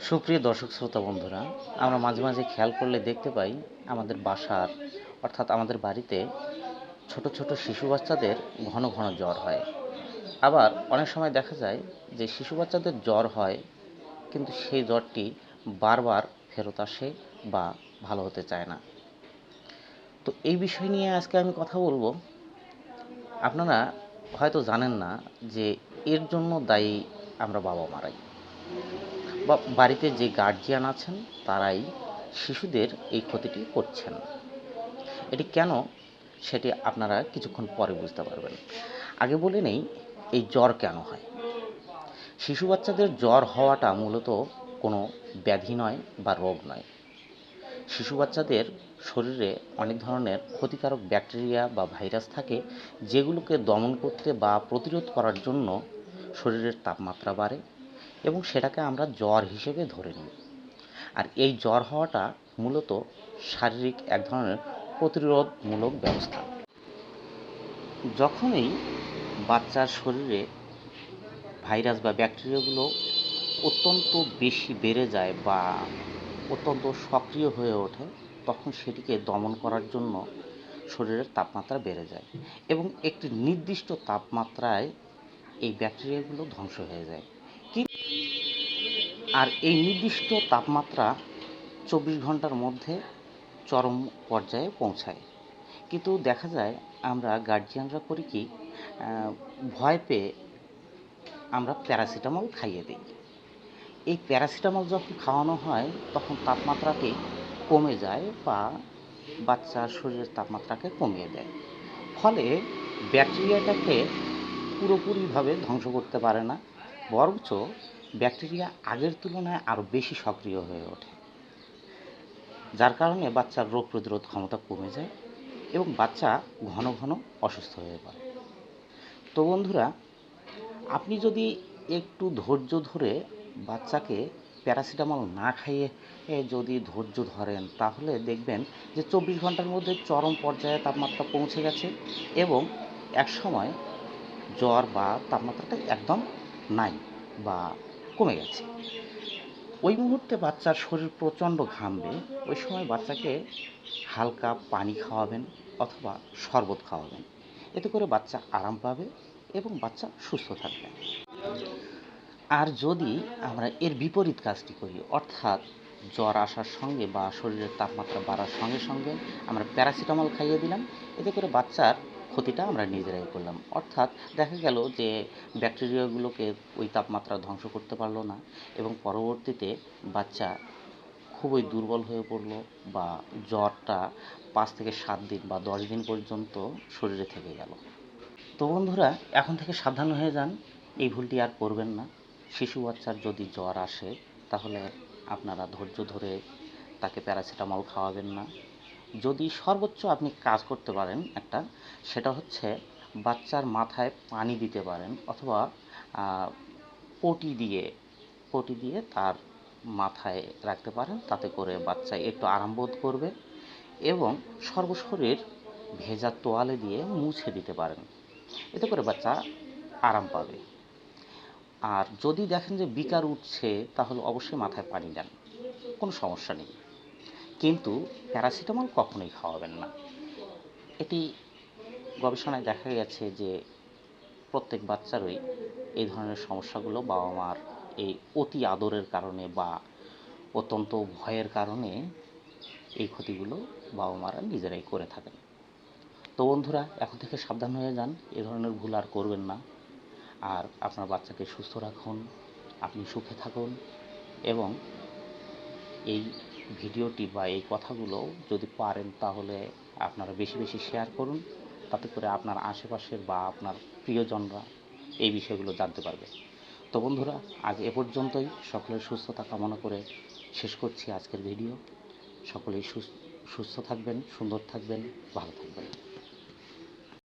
সুপ্রিয় দর্শক শ্রোতা বন্ধুরা, আমরা মাঝে মাঝে খেয়াল করলে দেখতে পাই আমাদের বাসার, অর্থাৎ আমাদের বাড়িতে ছোট ছোট শিশু বাচ্চাদের ঘন ঘন জ্বর হয়। আবার অনেক সময় দেখা যায় যে শিশু বাচ্চাদের জ্বর হয়, কিন্তু সেই জ্বরটি বারবার ফেরত আসে বা ভালো হতে চায় না। তো এই বিষয় নিয়ে আজকে আমি কথা বলব। আপনারা হয়তো জানেন না যে এর জন্য দায়ী আমরা বাবা মারাই বা বাড়িতে যে গার্জিয়ান আছেন, তারাই শিশুদের এই ক্ষতিটি করছেন। এটি কেন? সেটি আপনারা কিছুক্ষণ পরে বুঝতে পারবেন। আগে বলে নেই, এই জ্বর কেন হয়? শিশু বাচ্চাদের জ্বর হওয়াটা মূলত কোনো ব্যাধি নয় বা রোগ নয়। শিশু বাচ্চাদের শরীরে অনেক ধরনের ক্ষতিকারক ব্যাকটেরিয়া বা ভাইরাস থাকে, যেগুলোকে দমন করতে বা প্রতিরোধ করার জন্য শরীরের তাপমাত্রা বাড়ে এবং সেটাকে আমরা জ্বর হিসেবে ধরে নিই। আর এই জ্বর হওয়াটা মূলত শারীরিক এক ধরনের প্রতিরোধমূলক ব্যবস্থা। যখনই বাচ্চার শরীরে ভাইরাস বা ব্যাকটেরিয়াগুলো অত্যন্ত বেশি বেড়ে যায় বা অত্যন্ত সক্রিয় হয়ে ওঠে, তখন সেটিকে দমন করার জন্য শরীরের তাপমাত্রা বেড়ে যায় এবং একটি নির্দিষ্ট তাপমাত্রায় এই ব্যাকটেরিয়াগুলো ধ্বংস হয়ে যায়। কি আর এই নির্দিষ্ট তাপমাত্রা চব্বিশ ঘণ্টার মধ্যে চরম পর্যায়ে পৌঁছায়। কিন্তু দেখা যায় আমরা গার্জিয়ানরা করি কি ভয় পেয়ে আমরা প্যারাসিটামল খাইয়ে দিই। এই প্যারাসিটামল যখন খাওয়ানো হয়, তখন তাপমাত্রাটি কমে যায় বা বাচ্চার শরীরের তাপমাত্রাকে কমিয়ে দেয়। ফলে ব্যাকটেরিয়াটাকে পুরোপুরিভাবে ধ্বংস করতে পারে না, বরঞ্চ ব্যাকটেরিয়া আগের তুলনায় আরও বেশি সক্রিয় হয়ে ওঠে, যার কারণে বাচ্চার রোগ প্রতিরোধ ক্ষমতা কমে যায় এবং বাচ্চা ঘন ঘন অসুস্থ হয়ে পড়ে। তো বন্ধুরা, আপনি যদি একটু ধৈর্য ধরে বাচ্চাকে প্যারাসিটামল না খাইয়ে যদি ধৈর্য ধরেন, তাহলে দেখবেন যে চব্বিশ ঘণ্টার মধ্যে চরম পর্যায়ে তাপমাত্রা পৌঁছে গেছে এবং এক সময় জ্বর বা তাপমাত্রাটা একদম নাই বা কমে গেছে। ওই মুহূর্তে বাচ্চার শরীর প্রচণ্ড ঘামবে। ওই সময় বাচ্চাকে হালকা পানি খাওয়াবেন অথবা শরবত খাওয়াবেন। এতে করে বাচ্চা আরাম পাবে এবং বাচ্চা সুস্থ থাকবে। আর যদি আমরা এর বিপরীত কাজটি করি, অর্থাৎ জ্বর আসার সঙ্গে বা শরীরের তাপমাত্রা বাড়ার সঙ্গে সঙ্গে আমরা প্যারাসিটামল খাইয়ে দিলাম, এতে করে বাচ্চার ক্ষতিটা আমরা নিজেরাই করলাম। অর্থাৎ দেখা গেল যে ব্যাকটেরিয়াগুলোকে ওই তাপমাত্রা ধ্বংস করতে পারল না এবং পরবর্তীতে বাচ্চা খুবই দুর্বল হয়ে পড়ল বা জ্বরটা পাঁচ থেকে সাত দিন বা দশ দিন পর্যন্ত শরীরে থেকে গেল। তো বন্ধুরা, এখন থেকে সাবধান হয়ে যান। এই ভুলটি আর করবেন না। শিশু বাচ্চার যদি জ্বর আসে, তাহলে আপনারা ধৈর্য ধরে তাকে প্যারাসিটামল খাওয়াবেন না। যদি সর্বোচ্চ আপনি কাজ করতে পারেন একটা, সেটা হচ্ছে বাচ্চার মাথায় পানি দিতে পারেন অথবা পটি দিয়ে পটি দিয়ে তার মাথায় রাখতে পারেন, তাতে করে বাচ্চা একটু আরাম বোধ করবে এবং সর্বশরীর ভেজা তোয়ালে দিয়ে মুছে দিতে পারেন। এতে করে বাচ্চা আরাম পাবে। আর যদি দেখেন যে বিকার উঠছে, তাহলে অবশ্যই মাথায় পানি দেন। কোনো সমস্যা নেই। কিন্তু প্যারাসিটামল কখনোই খাওয়াবেন না। এটি গবেষণায় দেখা গেছে যে প্রত্যেক বাচ্চারই এই ধরনের সমস্যাগুলো বাবা মার এই অতি আদরের কারণে বা অত্যন্ত ভয়ের কারণে এই ক্ষতিগুলো বাবা মারা নিজেরাই করে থাকেন। তো বন্ধুরা, এখন থেকে সাবধান হয়ে যান, এ ধরনের ভুল আর করবেন না। আর আপনার বাচ্চাকে সুস্থ রাখুন, আপনি সুখে থাকুন এবং এই ভিডিওটি বা এই কথাগুলো যদি পারেন তাহলে আপনারা বেশি বেশি শেয়ার করুন। তাতে করে আপনার আশেপাশের বা আপনার প্রিয়জনরা এই বিষয়গুলো জানতে পারবে। তো বন্ধুরা, আজ এ পর্যন্তই। সকলের সুস্থতা কামনা করে শেষ করছি আজকের ভিডিও। সকলেই সুস- সুস্থ থাকবেন, সুন্দর থাকবেন, ভালো থাকবেন।